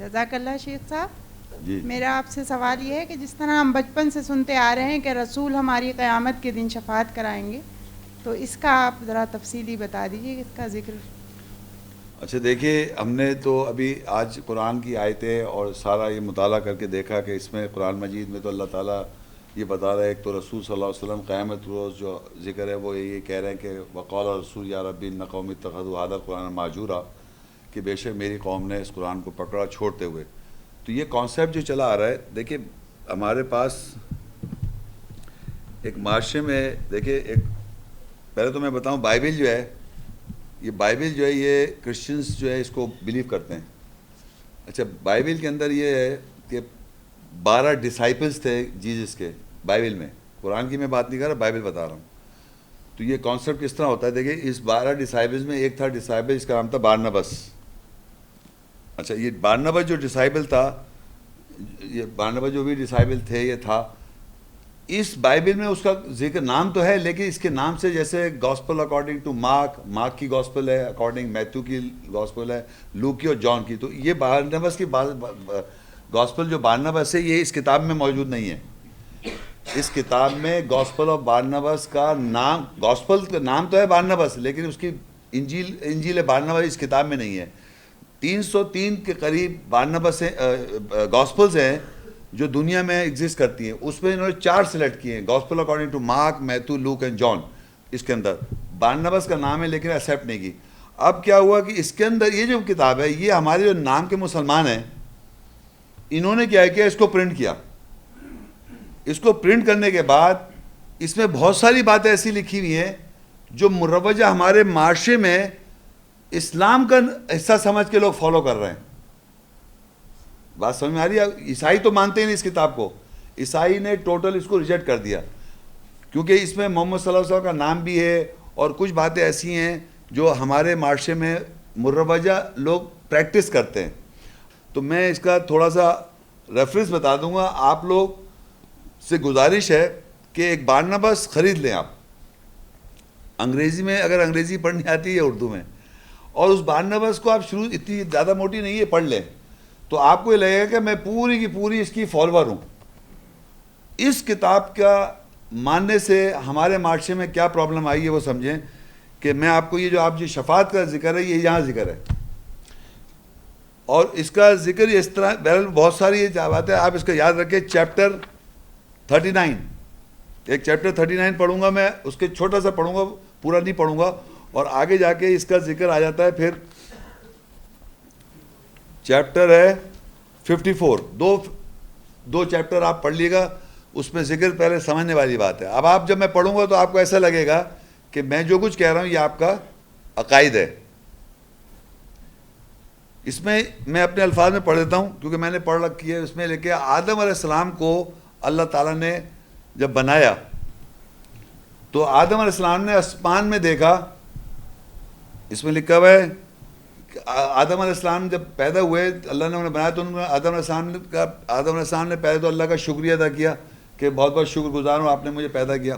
جزاک اللہ شیخ صاحب جی۔ میرا آپ سے سوال یہ ہے کہ جس طرح ہم بچپن سے سنتے آ رہے ہیں کہ رسول ہماری قیامت کے دن شفاعت کرائیں گے تو اس کا آپ ذرا تفصیلی بتا دیجیے اس کا ذکر۔ اچھا دیکھیے ہم نے تو ابھی آج قرآن کی آیتیں اور سارا یہ مطالعہ کر کے دیکھا کہ اس میں قرآن مجید میں تو اللہ تعالیٰ یہ بتا رہا ہے ایک تو رسول صلی اللہ علیہ وسلم قیامت روز جو ذکر ہے وہ یہ کہہ رہے ہیں کہ وقال رسول یا ربی ان قومی تخد حادہ قرآن معجورہ کہ بے شک میری قوم نے اس قرآن کو پکڑا چھوڑتے ہوئے۔ تو یہ کانسیپٹ جو چلا آ رہا ہے، دیکھیے ہمارے پاس ایک معاشرے میں، دیکھیے ایک، پہلے تو میں بتاؤں، بائبل جو ہے، یہ بائبل جو ہے، یہ کرسچنس جو ہے، اس کو بلیو کرتے ہیں۔ اچھا بائبل کے اندر یہ ہے کہ بارہ ڈسائپلس تھے جیزس کے بائبل میں۔ قرآن کی میں بات نہیں کر رہا، بائبل بتا رہا ہوں۔ تو یہ کانسیپٹ کس طرح ہوتا ہے؟ دیکھیے، اس بارہ ڈسائبلز میں ایک تھا ڈسائبل اس کا نام تھا بارنبس۔ اچھا یہ بارنبس جو ڈسائبل تھا، یہ بارنبس جو بھی ڈسائبل تھے، یہ تھا، اس بائبل میں اس کا ذکر نام تو ہے، لیکن اس کے نام سے جیسے gospel according to Mark Mark کی گاسپل ہے اکارڈنگ میتھو کی گاسپل ہے لو کی اور جان کی، تو یہ بارنبس کی گاسپل جو بارنبس ہے یہ اس کتاب میں موجود نہیں ہے۔ اس کتاب میں گاسپل آف بارنبس کا نام گاسپل کا نام تو ہے بارنبس لیکن اس کی انجیل انجیل بارنبس اس کتاب میں نہیں ہے۔ تین سو تین کے قریب بارنبس ہیں گاسپلز ہیں جو دنیا میں ایگزسٹ کرتی ہیں۔ اس میں انہوں نے چار سلیکٹ کیے ہیں gospel according to Mark Matthew Luke and John. اس کے اندر بارنبس کا نام ہے لیکن ایکسیپٹ نہیں کی۔ اب کیا ہوا کہ اس کے اندر یہ جو کتاب ہے، یہ ہمارے جو نام کے مسلمان ہیں، انہوں نے کیا کیا اس کو پرنٹ کیا۔ اس کو پرنٹ کرنے کے بعد اس میں بہت ساری باتیں ایسی لکھی ہوئی ہیں جو مروجہ ہمارے معاشرے میں اسلام کا حصہ سمجھ کے لوگ فالو کر رہے ہیں۔ بات سمجھ میں آ رہی ہے؟ عیسائی تو مانتے ہی نہیں اس کتاب کو۔ عیسائی نے ٹوٹل اس کو ریجیکٹ کر دیا۔ کیونکہ اس میں محمد صلی اللہ علیہ وسلم کا نام بھی ہے اور کچھ باتیں ایسی ہیں جو ہمارے معاشرے میں مروجہ لوگ پریکٹس کرتے ہیں۔ تو میں اس کا تھوڑا سا ریفرنس بتا دوں گا۔ آپ لوگ سے گزارش ہے کہ ایک بارنبس خرید لیں آپ۔ انگریزی میں اگر انگریزی پڑھنی آتی ہے اردو میں۔ اور اس بارنبس کو آپ شروع اتنی زیادہ موٹی نہیں ہے، پڑھ لیں۔ تو آپ کو یہ لگے گا کہ میں پوری کی پوری اس کی فالوور ہوں۔ اس کتاب کا ماننے سے ہمارے معاشرے میں کیا پرابلم آئی ہے وہ سمجھیں کہ میں آپ کو یہ جو آپ جو شفاعت کا ذکر ہے، یہ یہاں ذکر ہے۔ اور اس کا ذکر اس طرح، بہرحال بہت ساری یہ بات ہے آپ اس کا یاد رکھیں۔ چیپٹر تھرٹی نائن ایک چیپٹر تھرٹی نائن پڑھوں گا میں، اس کے چھوٹا سا پڑھوں گا، پورا نہیں پڑھوں گا۔ اور آگے جا کے اس کا ذکر آ جاتا ہے پھر چیپٹر ہے ففٹی فور. دو دو چیپٹر آپ پڑھ لیے گا، اس میں ذکر پہلے سمجھنے والی بات ہے۔ اب آپ جب میں پڑھوں گا تو آپ کو ایسا لگے گا کہ میں جو کچھ کہہ رہا ہوں یہ آپ کا عقائد ہے۔ اس میں میں اپنے الفاظ میں پڑھ دیتا ہوں، کیونکہ میں نے پڑھ رکھی ہے۔ اس میں لے کے آدم علیہ السلام کو اللہ تعالیٰ نے جب بنایا تو آدم علیہ السلام نے اسمان میں دیکھا اس میں لکھا ہوا ہے آدم علیہ السلام جب پیدا ہوئے، اللہ نے انہیں بنایا تو انہوں نے آدم علیہ السلام کا آدم علیہ السلام نے پہلے تو اللہ کا شکریہ ادا کیا کہ بہت بہت شکر گزار ہوں آپ نے مجھے پیدا کیا۔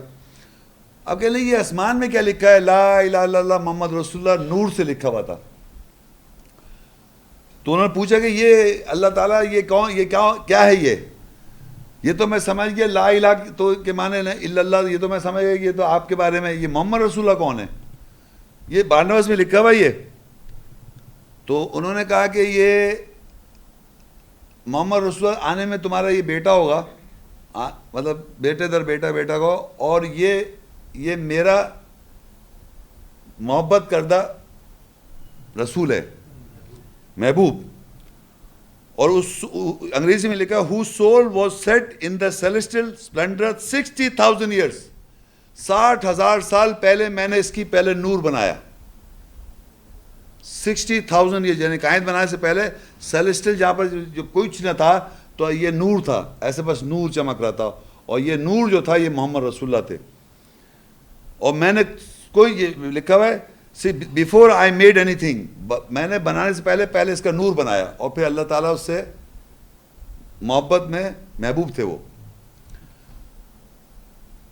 اب کہ یہ آسمان میں کیا لکھا ہے؟ لا الہ الا اللہ محمد رسول اللہ نور سے لکھا ہوا تھا۔ تو انہوں نے پوچھا کہ یہ اللہ تعالیٰ یہ کون یہ کیا ہے یہ؟ یہ تو میں سمجھ گیا، لا الہ تو کے معنی الا اللہ، یہ تو میں سمجھ گیا یہ تو آپ کے بارے میں یہ محمد رسول اللہ کون ہے؟ یہ بارنوس میں لکھا ہوا یہ۔ تو انہوں نے کہا کہ یہ محمد رسول آنے میں تمہارا یہ بیٹا ہوگا۔ مطلب بیٹے در بیٹا بیٹا کو اور یہ یہ میرا محبت کردہ رسول ہے، محبوب۔ اور اس انگریزی میں لکھا ہو soul was set in the celestial splendour sixty thousand years ساٹھ ہزار سال پہلے میں نے اس کی پہلے نور بنایا۔ سکسٹی تھاؤزینڈ ایئر یعنی کائنات بنانے سے پہلے سیلسٹل جہاں پر جو کچھ نہ تھا تو یہ نور تھا۔ ایسے بس نور چمک رہا تھا۔ اور یہ نور جو تھا یہ محمد رسول اللہ تھے۔ اور میں نے کوئی لکھا ہوا ہے، see before I made any thing میں نے بنانے سے پہلے پہلے اس کا نور بنایا۔ اور پھر اللہ تعالیٰ اس سے محبت میں محبوب تھے وہ۔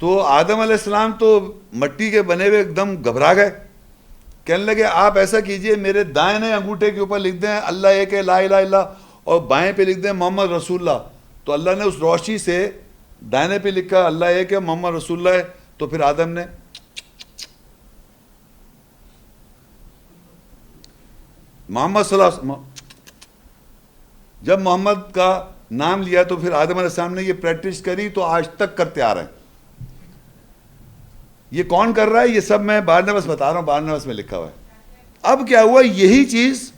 تو آدم علیہ السلام تو مٹی کے بنے ہوئے ایک دم گھبرا گئے۔ کہنے لگے، آپ ایسا کیجیے، میرے دائیں انگوٹھے کے اوپر لکھ دیں، اللہ ایک ہے، لا الہ الا اور بائیں پہ لکھ دیں، محمد رسول اللہ۔ تو اللہ نے اس روشنی سے دائنے پہ لکھا، اللہ ایک ہے، محمد رسول اللہ ہے۔ تو پھر آدم نے محمد صلی اللہ جب محمد کا نام لیا تو پھر آدم علیہ السلام نے یہ پریکٹس کری، تو آج تک کرتے آ رہے ہیں۔ یہ کون کر رہا ہے؟ یہ سب میں بار نوس بتا رہا ہوں بار نوس میں لکھا ہوا ہے۔ اب کیا ہوا؟ یہی چیز،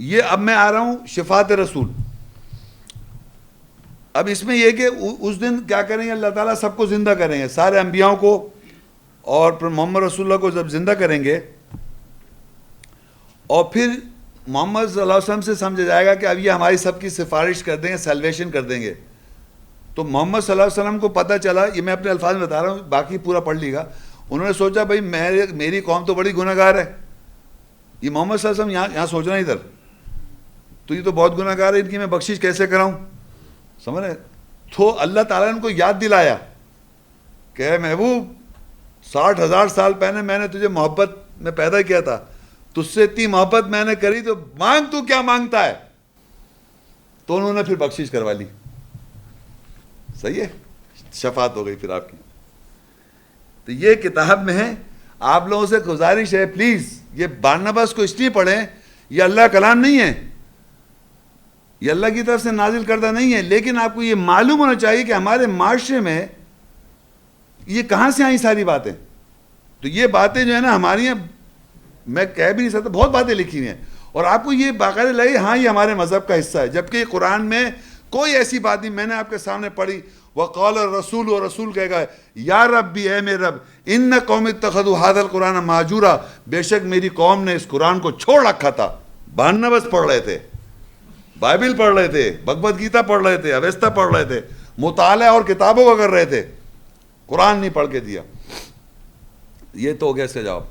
یہ اب میں آ رہا ہوں شفاعت رسول۔ اب اس میں یہ کہ اس دن کیا کریں گے؟ اللہ تعالیٰ سب کو زندہ کریں گے۔ سارے انبیاؤں کو اور پھر محمد رسول اللہ کو جب زندہ کریں گے، اور پھر محمد صلی اللہ علیہ وسلم سے سمجھا جائے گا کہ اب یہ ہماری سب کی سفارش کر دیں گے سیلویشن کر دیں گے۔ تو محمد صلی اللہ علیہ وسلم کو پتہ چلا، یہ میں اپنے الفاظ میں بتا رہا ہوں، باقی پورا پڑھ لی گا۔ انہوں نے سوچا، بھائی، میرے، میری قوم تو بڑی گناہ گار ہے۔ یہ محمد صلی اللہ علیہ وسلم یہاں یہاں سوچنا ادھر۔ تو یہ تو بہت گناہ گار ہے، ان کی میں بخشش کیسے کراؤں؟ سمجھ رہے تو اللہ تعالیٰ نے ان کو یاد دلایا کہ محبوب، ساٹھ ہزار سال پہلے میں نے تجھے محبت میں پیدا کیا تھا۔ تجھ سے اتنی محبت میں نے کری تو مانگ تو کیا مانگتا ہے؟ تو انہوں نے پھر بخشش کروا لی۔ صحیح ہے؟ شفاعت ہو گئی پھر آپ کی۔ تو یہ کتاب میں ہے، آپ لوگوں سے گزارش ہے، پلیز، یہ بارنبس کو اس لیے پڑھیں، یہ اللہ کلام نہیں ہے۔ یہ اللہ کی طرف سے نازل کردہ نہیں ہے، لیکن آپ کو یہ معلوم ہونا چاہیے کہ ہمارے معاشرے میں یہ کہاں سے آئیں ساری باتیں۔ تو یہ باتیں جو ہے نا، ہماری میں کہہ بھی نہیں سکتا، بہت باتیں لکھی ہوئی ہیں۔ اور آپ کو یہ باقاعدہ لگے ہاں یہ ہمارے مذہب کا حصہ ہے، جبکہ قرآن میں کوئی ایسی بات نہیں، میں نے آپ کے سامنے پڑھی وہ رسول و رسول کہے گا، یا رب بھی اے میرے رب، ان قوم تخد حادل قرآن معجورہ بے شک میری قوم نے اس قرآن کو چھوڑ رکھا تھا۔ بانبس پڑھ رہے تھے۔ بائبل پڑھ رہے تھے، بھگوت گیتا پڑھ رہے تھے، اویستا پڑھ رہے تھے، مطالعہ اور کتابوں کا کر رہے تھے۔ قرآن نہیں پڑھ کے دیا۔ یہ تو ہو گیا اس کا جواب۔